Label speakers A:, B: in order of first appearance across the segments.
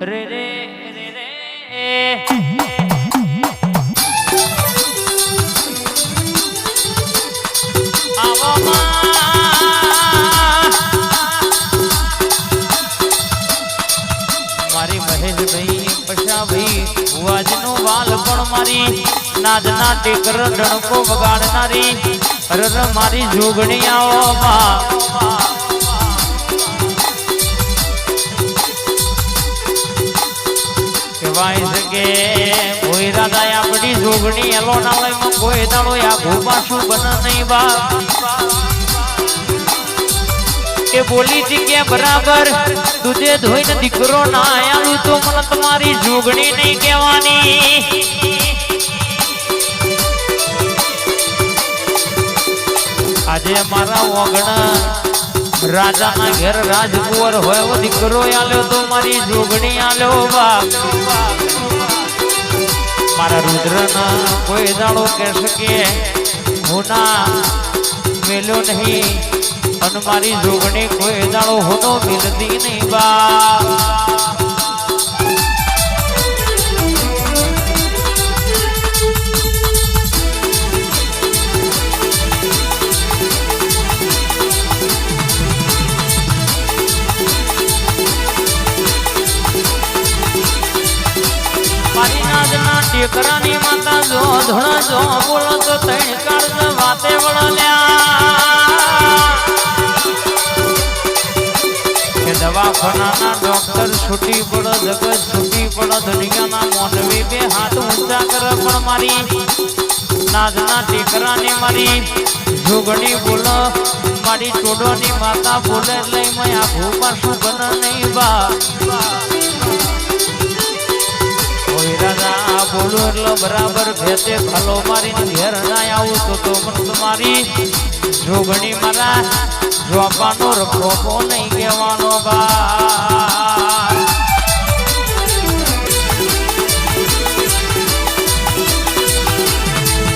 A: રે રે રે ભાઈ ભાઈ વાજનો વાલ પણ મારી, નાદના ટેકર ડણકો વગાડનારી રર મારી જોગણી આવો માં. કહેવાય છે કે કોઈ દાદા આપણી જોગણી એલોનાલયમાં કોઈ દાડો આ પાછું બને નહીં બાપ કે બોલી કે બરાબર? તુજે ધોઈને દીકરો ના આયાલું તો મને તમારી જોગણી નહીં કહેવાની. આજે મારા ઓગણ રાજાના ઘેર રાજકુંવર હોય દીકરો આલ્યો તો મારી જોગણી આલ્યો બાપ. મારા રુદ્રના કોઈ દાડો કે શકે, હું ના મેલ્યો નહીં. અને મારી જોગણી કોઈ દાડો હોનો મિલતી નહીં બા ટેકરાની માતા જો ધોળા જો બોલો તો તૈણ કાળ વાતે વળલ્યા. દવાખાનાના ડોક્ટર છૂટી પડો, જગત છૂટી પડો, દુનિયાના મોનવી બે હાથ ઊંચા કર, પણ મારી નાદના ટેકરાની મારી જોગણી બોલો, મારી ટોડોની માતા બોલે લઈ મેં આખું પાછું બન નહીં બા? રાજા બોલું એટલે બરાબર ભેતે ફલો મારીને ઘેર ના આવું તો તો મને તમારી જોગણી મારા જોવાનો રખોપો નહીં કહેવાનો બા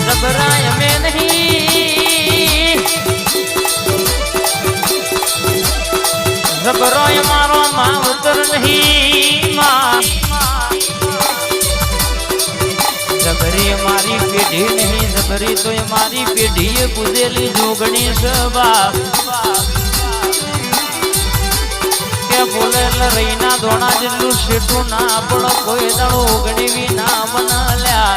A: જબરાય અમે નહીં. જબરોય મારો માવતર નહીં માં. જબરી મારી પેઢી નહીં જબરી તો મારી પેઢીએ કૂદેલી જોગણી સભા કે બોલે રહીના ધોણા જેટલું શેઠું ના, પણ કોઈ દાડો ઓગણીવી ના મનાલ્યા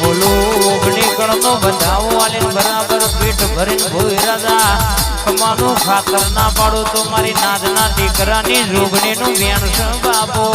A: બોલો, ઓગણી કણનો બધાવો બરાબર પેટ ભરીને ભોય રાજા. કમાનું ખાતર ના પાડો તો મારી નાદના દીકરાની જોગણીનું વેણ બાપો.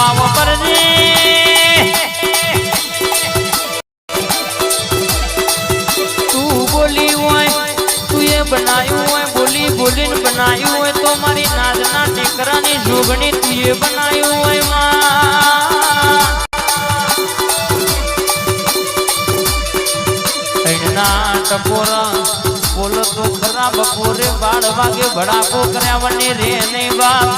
A: માવો પરને. તું બોલી હોય, તું એ બનાવ્યું હોય, બોલી બોલીને બનાવ્યું હોય, તો મારી નાદના ટેકરાની જોગણી તું એ બનાવ્યું હોય, માં. ટપોરા બોલો તો ખરા બપોરે બાર વાગે, ભડાકો કર્યા વને રે નહીં બાપ.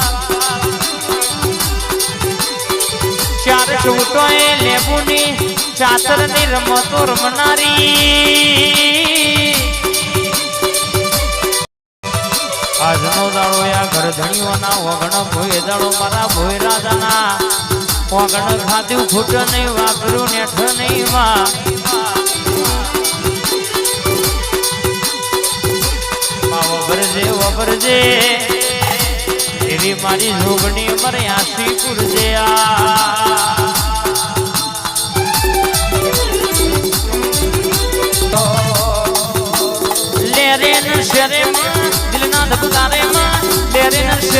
A: છૂટો એ લેબુની ચાતરની રમતો રમનારી. આજનો દાડો યા ઘર ધણીઓના વગણ ભોય દાડો મારા ભોય રાજાના. વગણ ખાધ્યું ખૂટ નહીં વાપર્યું નેઠ નહીં વા વબરજે વબરજે, એવી મારી જોગણી મરે આશી પુરજે આ.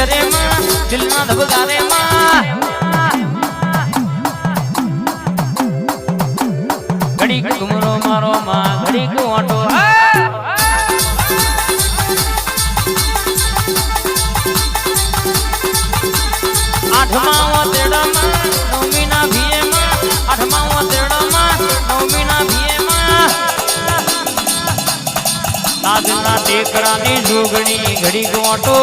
A: ન શરે માં દિલના ધબકારે માં ઘડી ઘુમરો મારો માં ઘડીક ઓટો નાદના ટેકરાની જોગણી ઘડી ગોટો.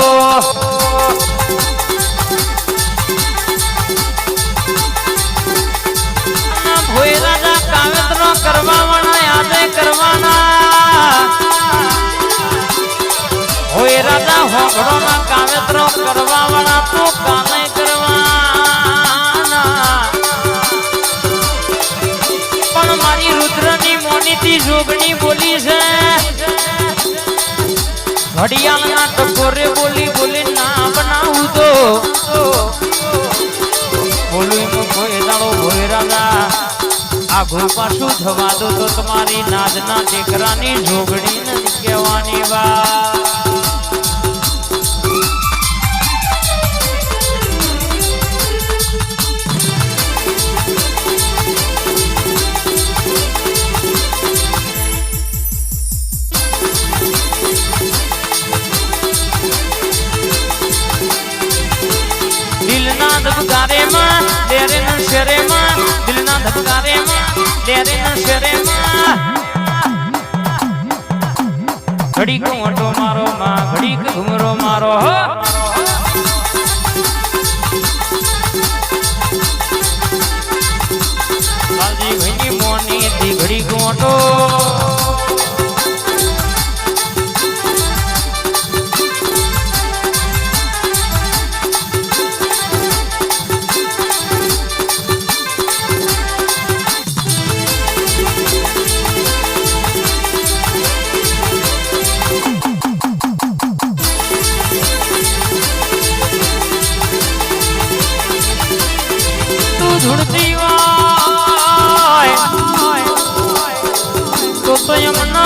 A: ભોય રાજા કાવેતરો કરવા વાળા યાદે કરવાના. હોય રાજા તો કામે ઘડિયાળના ટકોરે બોલી બોલી ના બનાવું તો. બોલું એમ કોઈ દાડો ભોય રાજા. આઘું પાછું થવા દો તો તમારી નાદના દીકરાની જોગણી નથી કહેવાની વાત. ઘડીક ઓટો મારો માં ઘડીક ઘુમરો મારો હો. બાજી ભાઈની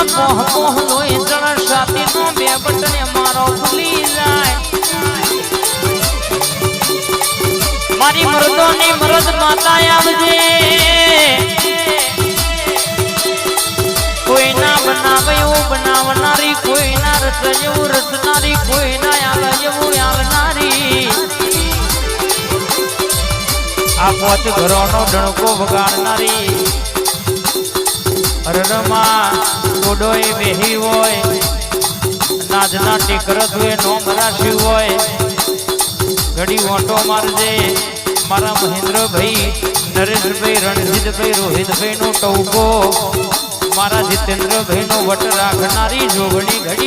A: એમના પોહ પોહ નો મારો ભૂલી જાય મારી મરદ માતા આવજે. કોઈ ના બનાવનારી કોઈ ના રચ એવું ના આલ એવું આલનારી આ ઘરોનો ડણકો વગાડનારી. અરરમાં ગોડોય બેહી હોય નાજના ટેકરત હોય નોમ રાશી હોય ઘડી ઓટો મારજે મારા મહેન્દ્રભાઈ નરેશભાઈ રણજીતભાઈ રોહિતભાઈ નો ટૌકો મારા જીતેન્દ્રભાઈ નો વટ રાખનારી જોગણી ઘડી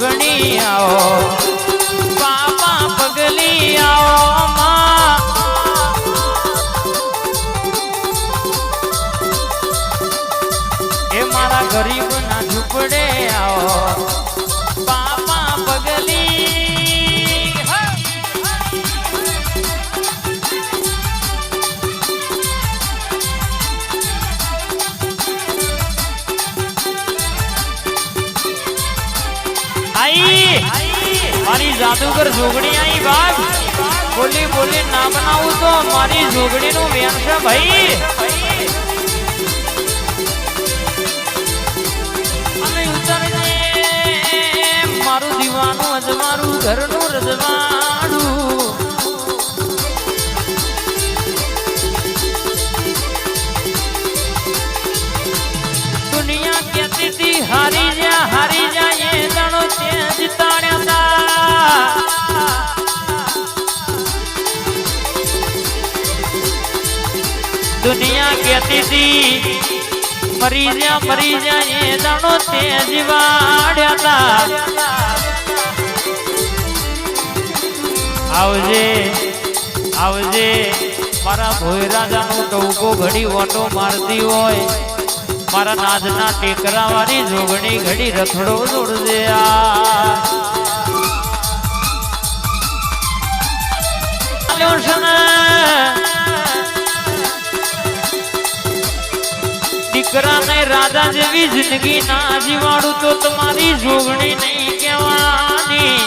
A: ટેકરાની જુગણી આવો મારી જાદુગર જોગણી આઈ બાપ. બોલી બોલી, ના બનાવું તો મારી જોગણી નું વેણ છે ભાઈ. મારું દીવાનું અજમારું ઘરનું રજવાડું કહેતી હતી મરી એ દાણો તે. જીવાડ્યા આવજે આવજે, મારા ભોય રાજાનો ટોકો ઘડી ઓટો મારતી હોય. મારા નાદના ટેકરા વાળી જોગણી ઘડી રખડો જોડજે આ. દીકરાને રાજા જેવી જિંદગી ના જીવાડું તો તમારી જોગણી નહીં કહેવાની.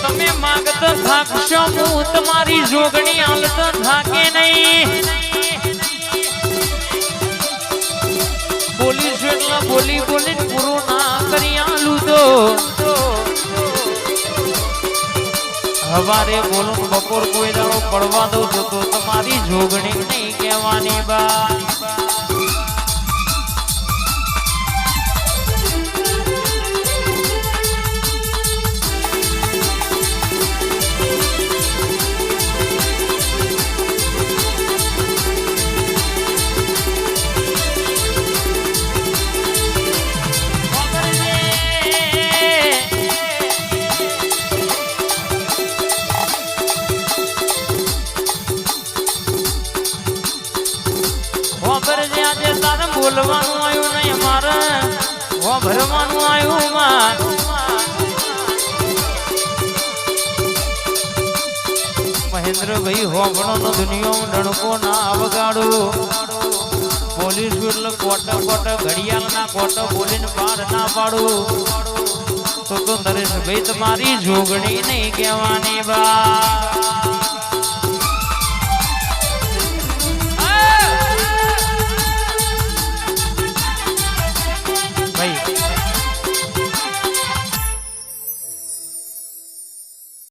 A: તમે માગતો થાકશો હું તમારી જોગણી હાલતો થાકે નહીં. બોલીશ એટલે બોલી બોલી પૂરું ના કરી આલું તો હવારે બોલું બપોર કોઈ દાડો પડવા દઉં તો તમારી જોગણી નહીં કહેવાની બા. બોલવાનું આવ્યું નહીં મારે ભરવાનું આવ્યું માં મહેન્દ્રભાઈ હોભણો નો દુનિયા ડણકો ના અવગાડો પોલીસ એટલે કોટા કોટા ઘડિયાળ ના કોટા બોલીને પાર ના પાડું. તો તો નરેશભાઈ તમારી જોગણી નહીં કહેવાની બા.